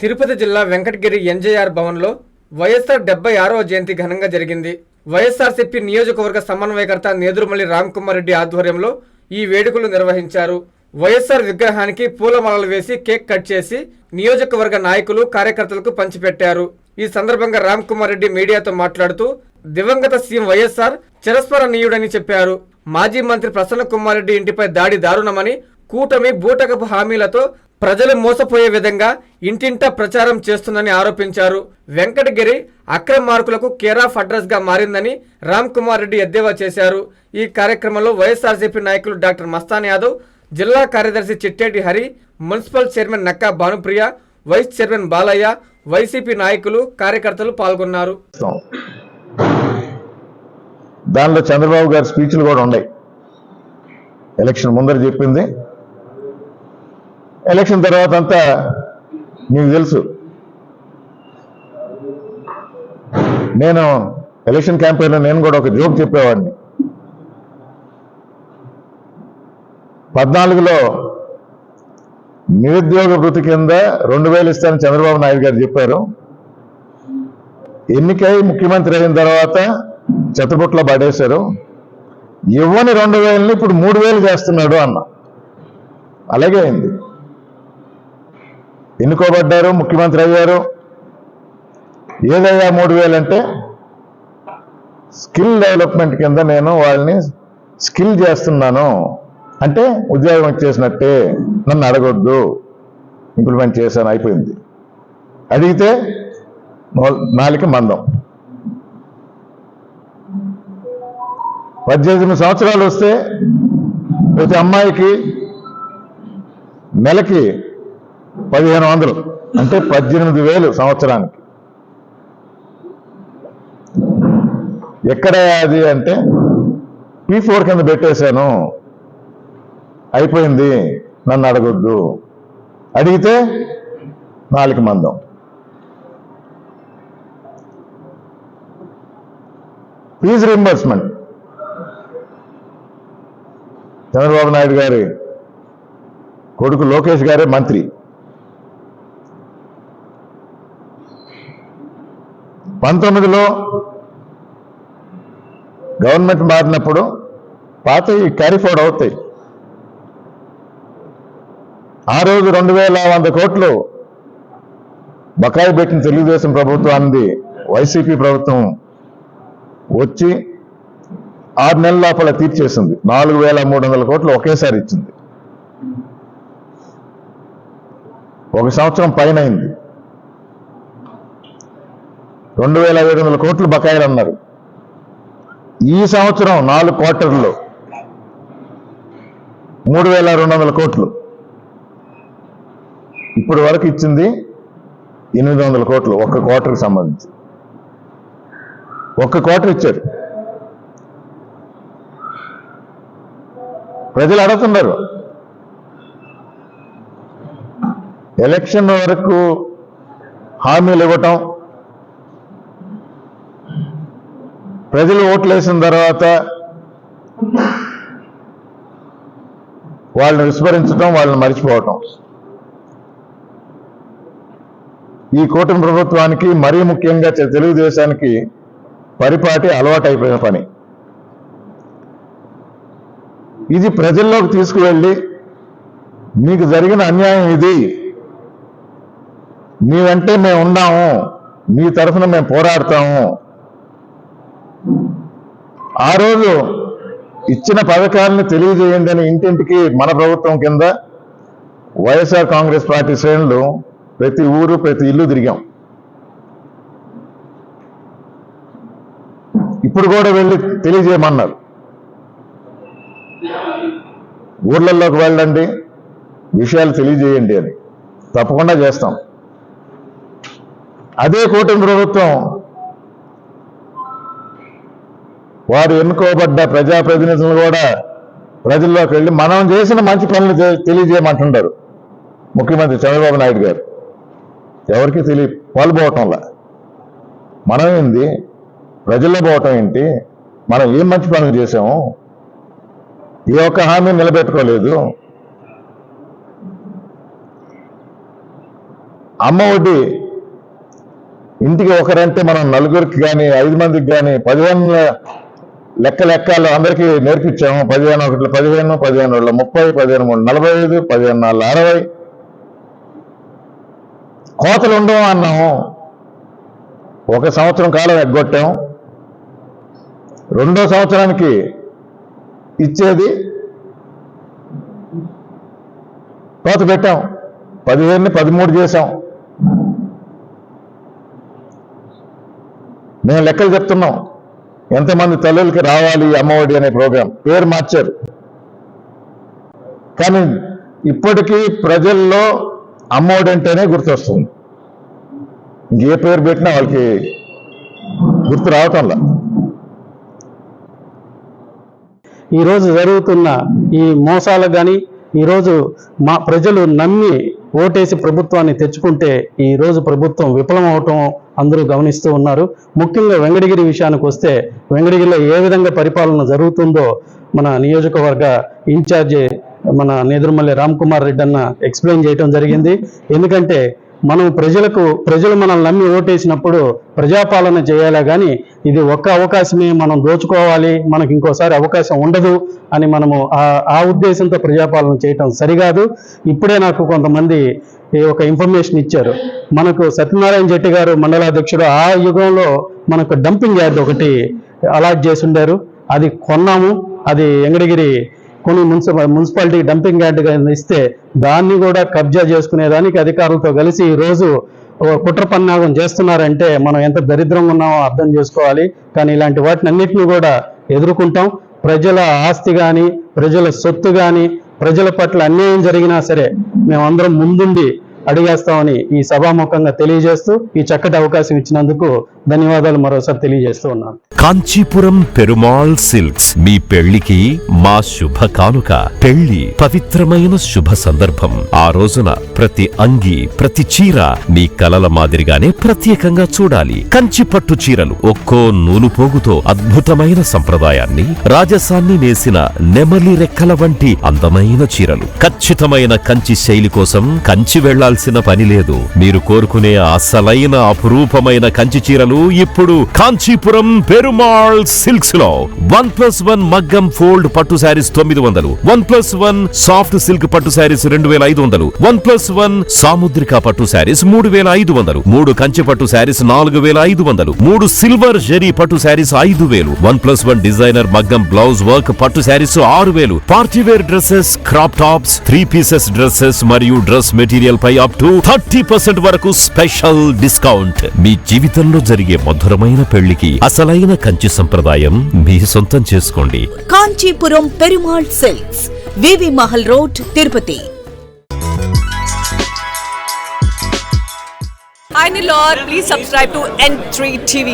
తిరుపతి జిల్లా వెంకటగిరి ఎన్జేఆర్ భవన్లో వైఎస్ఆర్ డెబ్బై ఆరవ జయంతి ఘనంగా జరిగింది. వైఎస్ఆర్సీపీ నియోజకవర్గ సమన్వయకర్త నేదురుమల్లి రామ్కుమార్ రెడ్డి ఆధ్వర్యంలో ఈ వేడుకలు నిర్వహించారు. వైఎస్ఆర్ విగ్రహానికి పూలమాలలు వేసి కేక్ కట్ చేసి నియోజకవర్గ నాయకులు కార్యకర్తలకు పంచిపెట్టారు. ఈ సందర్భంగా రామ్ కుమార్ రెడ్డి మీడియాతో మాట్లాడుతూ దివంగత సీఎం వైఎస్ఆర్ చిరస్మరణీయుడని చెప్పారు. మాజీ మంత్రి ప్రసన్న కుమార్ రెడ్డి ఇంటిపై దాడి దారుణమని కూటమి బూటకపు హామీలతో ప్రజలు మోసపోయే విధంగా ఇంటింటా ప్రచారం చేస్తుందని ఆరోపించారు. వెంకటగిరి అక్రమ మార్కులకు కేర్ ఆఫ్ అడ్రస్గా మారిందని రామ్ కుమార్ రెడ్డి ఎద్దేవా చేశారు. ఈ కార్యక్రమంలో వైఎస్ఆర్సీపీ నాయకులు డాక్టర్ మస్తాన్ యాదవ్ జిల్లా కార్యదర్శి Chitteti Hari municipal chairman Nakka Bhanupriya vice chairman Balayya YCP నాయకులు కార్యకర్తలు పాల్గొన్నారు. దానిలో చంద్రబాబు గారి స్పీచ్లు కూడా ఉన్నాయి. ఎలక్షన్ ముందర చెప్పింది. ఎలక్షన్ తర్వాత అంతా మీకు తెలుసు. నేను ఎలక్షన్ క్యాంపెయిన్లో నేను కూడా ఒక జోక్ చెప్పేవాడిని. పద్నాలుగులో నిరుద్యోగ వృత్తి కింద రెండు వేలు ఇస్తానని చంద్రబాబు నాయుడు గారు చెప్పారు. ఎన్నికై ముఖ్యమంత్రి అయిన తర్వాత చెత్తపుట్లో పడేశారు. ఇవ్వని రెండు వేలని ఇప్పుడు మూడు వేలు చేస్తున్నాడు అన్న. అలాగే అయింది. ఎన్నుకోబడ్డారు? ముఖ్యమంత్రి అయ్యారు. ఏదయ్యా మూడు వేలు అంటే? స్కిల్ డెవలప్మెంట్ కింద నేను వాళ్ళని స్కిల్ చేస్తున్నాను. అంటే ఉద్యోగం ఇచ్చేసినట్టే నన్ను అడగొద్దు. ఇంప్లిమెంట్ చేశాను. అయిపోయింది. అడిగితే నో- నాలుక మందం. పద్దెనిమిది సంవత్సరాలు వస్తే ప్రతి అమ్మాయికి నెలకి పదిహేను వందలు. అంటే పద్దెనిమిది వేలు సంవత్సరానికి. ఎక్కడ అది అంటే పీ ఫోర్ కింద పెట్టేశాను. అయిపోయింది. నన్ను అడగొద్దు. అడిగితే నాలుగు మందం. ఫీజు రింబర్స్మెంట్ చంద్రబాబు నాయుడు గారి కొడుకు లోకేష్ గారే మంత్రి. పంతొమ్మిదిలో గవర్నమెంట్ మారినప్పుడు పాత ఈ క్యారీఫోర్డ్ అవుతాయి. ఆ రోజు రెండు వేల వంద కోట్లు బకాయి పెట్టిన తెలుగుదేశం ప్రభుత్వానికి వైసీపీ ప్రభుత్వం వచ్చి ఆరు నెలల లోపల తీర్చేసింది. నాలుగు వేల మూడు వందల కోట్లు ఒకేసారి ఇచ్చింది. ఒక సంవత్సరం పైన అయింది. రెండు వేల ఏడు వందల కోట్లు బకాయిలు అన్నారు ఈ సంవత్సరం నాలుగు క్వార్టర్లు. మూడు వేల రెండు వందల కోట్లు. ఇప్పుడు వరకు ఇచ్చింది ఎనిమిది వందల కోట్లు ఒక్క క్వార్టర్కి సంబంధించి. ఒక్క క్వార్టర్ ఇచ్చారు. ప్రజలు అడుగుతున్నారు. ఎలక్షన్ వరకు హామీలు ఇవ్వటం ప్రజలు ఓట్లు వేసిన తర్వాత వాళ్ళని విస్మరించడం వాళ్ళని మర్చిపోవటం. ఈ కూటమి ప్రభుత్వానికి మరీ ముఖ్యంగా తెలుగుదేశానికి పరిపాటి అలవాటైపోయిన పని. ఇది ప్రజల్లోకి తీసుకువెళ్ళి మీకు జరిగిన అన్యాయం ఇది. మీ వెంటే మేము ఉన్నాము మీ తరఫున మేము పోరాడతాము. ఆ రోజు ఇచ్చిన పథకాలను తెలియజేయండి అని ఇంటింటికి మన ప్రభుత్వం కింద వైఎస్ఆర్ కాంగ్రెస్ పార్టీ శ్రేణులు ప్రతి ఊరు ప్రతి ఇల్లు తిరిగాం. ఇప్పుడు కూడా వెళ్ళి తెలియజేయమన్నారు. ఊర్లలోకి వెళ్ళండి విషయాలు తెలియజేయండి అని. తప్పకుండా చేస్తాం. అదే కూటమి ప్రభుత్వం వారు ఎన్నుకోబడ్డ ప్రజాప్రతినిధులు కూడా ప్రజల్లోకి వెళ్ళి మనం చేసిన మంచి పనులు తెలియజేయమంటుంటారు ముఖ్యమంత్రి చంద్రబాబు నాయుడు గారు. ఎవరికి తెలియ పాల్పోవటంలా మనం ఏంది? ప్రజల్లో పోవటం ఏంటి? మనం ఏం మంచి పనులు చేసాము ఏ ఒక్క హామీ నిలబెట్టుకోలేదు. అమ్మ ఒడ్డి ఇంటికి ఒకరంటే మనం నలుగురికి కానీ ఐదు మందికి కానీ పదివేల లెక్క లెక్కలు అందరికీ నేర్పించాము. పదిహేను ఒకటి పదిహేను పదిహేను రెండు ముప్పై పదిహేను మూడు నలభై ఐదు పదిహేను నాలుగు అరవై. కోతలు ఉండవు అన్నాము. ఒక సంవత్సరం కాలం ఎగ్గొట్టాం. రెండో సంవత్సరానికి ఇచ్చేది కోత పెట్టాం. పదిహేనుని పదమూడు చేశాం. మేము లెక్కలు చెప్తున్నాం. ఎంతమంది తల్లులకి రావాలి అమ్మఒడి అనే ప్రోగ్రాం? పేరు మార్చారు. కానీ ఇప్పటికీ ప్రజల్లో అమ్మఒడి అంటేనే గుర్తొస్తుంది. ఏ పేరు పెట్టినా వాళ్ళకి గుర్తు రావటంలా. ఈరోజు జరుగుతున్న ఈ మోసాలకు కానీ ఈరోజు మా ప్రజలు నమ్మి ఓటేసి ప్రభుత్వాన్ని తెచ్చుకుంటే ఈ రోజు ప్రభుత్వం విఫలం అందరూ గమనిస్తూ ఉన్నారు. ముఖ్యంగా వెంకటగిరి విషయానికి వస్తే వెంకటగిరిలో ఏ విధంగా పరిపాలన జరుగుతుందో మన నియోజకవర్గ ఇన్ఛార్జి మన నేదురుమల్లి రామ్ కుమార్ రెడ్డి అన్న ఎక్స్ప్లెయిన్ చేయడం జరిగింది. ఎందుకంటే మనం ప్రజలకు ప్రజలు మనల్ని నమ్మి ఓటేసినప్పుడు ప్రజాపాలన చేయాలా కానీ ఇది ఒక్క అవకాశమే మనం దోచుకోవాలి మనకి ఇంకోసారి అవకాశం ఉండదు అని మనము ఆ ఆ ఉద్దేశంతో ప్రజాపాలన చేయటం సరికాదు. ఇప్పుడే నాకు కొంతమంది ఈ ఒక ఇన్ఫర్మేషన్ ఇచ్చారు. మనకు సత్యనారాయణ జెట్టి గారు మండలాధ్యక్షుడు ఆ యుగంలో మనకు డంపింగ్ యార్డ్ ఒకటి అలాట్ చేసి ఉండారు. అది కొన్నాము. అది ఎంగడగిరి కొన్ని మున్సిపల్ మున్సిపాలిటీ డంపింగ్ యార్డ్ ఇస్తే దాన్ని కూడా కబ్జా చేసుకునేదానికి అధికారులతో కలిసి ఈ రోజు కుట్ర పన్నాగం చేస్తున్నారంటే మనం ఎంత దరిద్రంగా ఉన్నామో అర్థం చేసుకోవాలి. కానీ ఇలాంటి వాటిని అన్నిటిని కూడా ఎదుర్కొంటాం. ప్రజల ఆస్తి కానీ ప్రజల సొత్తు కానీ ప్రజల పట్ల అన్యాయం జరిగినా సరే మేమందరం ముందుండి అడిగేస్తామని ఈ సభాముఖంగా తెలియజేస్తూ ఈ చక్కటి అవకాశం ఇచ్చినందుకు ధన్యవాదాలు మరోసారి తెలియజేస్తూ ఉన్నాను. కాంచీపురం పెరుమాళ్ సిల్క్స్ మీ పెళ్ళికి మా శుభ కానుక. పెళ్ళి పవిత్రమైన శుభ సందర్భం. ఆ రోజున ప్రతి అంగి ప్రతి చీర మీ కలల మాదిరిగానే ప్రత్యేకంగా చూడాలి. కంచి పట్టు చీరలు ఒక్కో నూలు పోగుతో అద్భుతమైన సంప్రదాయాన్ని రాజసాన్ని నేసిన నెమలి రెక్కల వంటి అందమైన చీరలు. ఖచ్చితమైన కంచి శైలి కోసం కంచి వెళ్ళాలి వెళ్ళాల్సిన పని లేదు. మీరు కోరుకునే అసలైన అపురూపమైన కంచి చీరలు ఇప్పుడు కాంచీపురం పెరుమాళ్ సిల్క్స్లో వన్ ప్లస్ వన్ మగ్గం ఫోల్డ్ పట్టు శారీస్ తొమ్మిది వందలు. One plus one soft silk పట్టు శారీస్ రెండు వేల ఐదు వందలు. వన్ ప్లస్ వన్ సాముద్రిక పట్టు శారీస్ మూడు వేల ఐదు వందలు. మూడు కంచి పట్టు శారీస్ నాలుగు వేల ఐదు వందలు. మూడు సిల్వర్ జెరీ పట్టు శారీస్ ఐదు వేలు. వన్ ప్లస్ వన్ డిజైనర్ మగ్గం బ్లౌజ్ వర్క్ పట్టు శారీస్ ఆరు వేలు. Party wear dresses crop tops three pieces dresses మరియు డ్రెస్ మెటీరియల్ పై అప్ టు థర్టీ పర్సెంట్ వరకు స్పెషల్ డిస్కౌంట్ మీ జీవితంలో జరిగే మధురమైన పెళ్ళికి అసలైన కంచి సంప్రదాయం మీ సొంతం చేసుకోండి. Kanchipuram Perumal silks V V Mahal road Tirupati. Hi Nilor, please subscribe to N3 TV.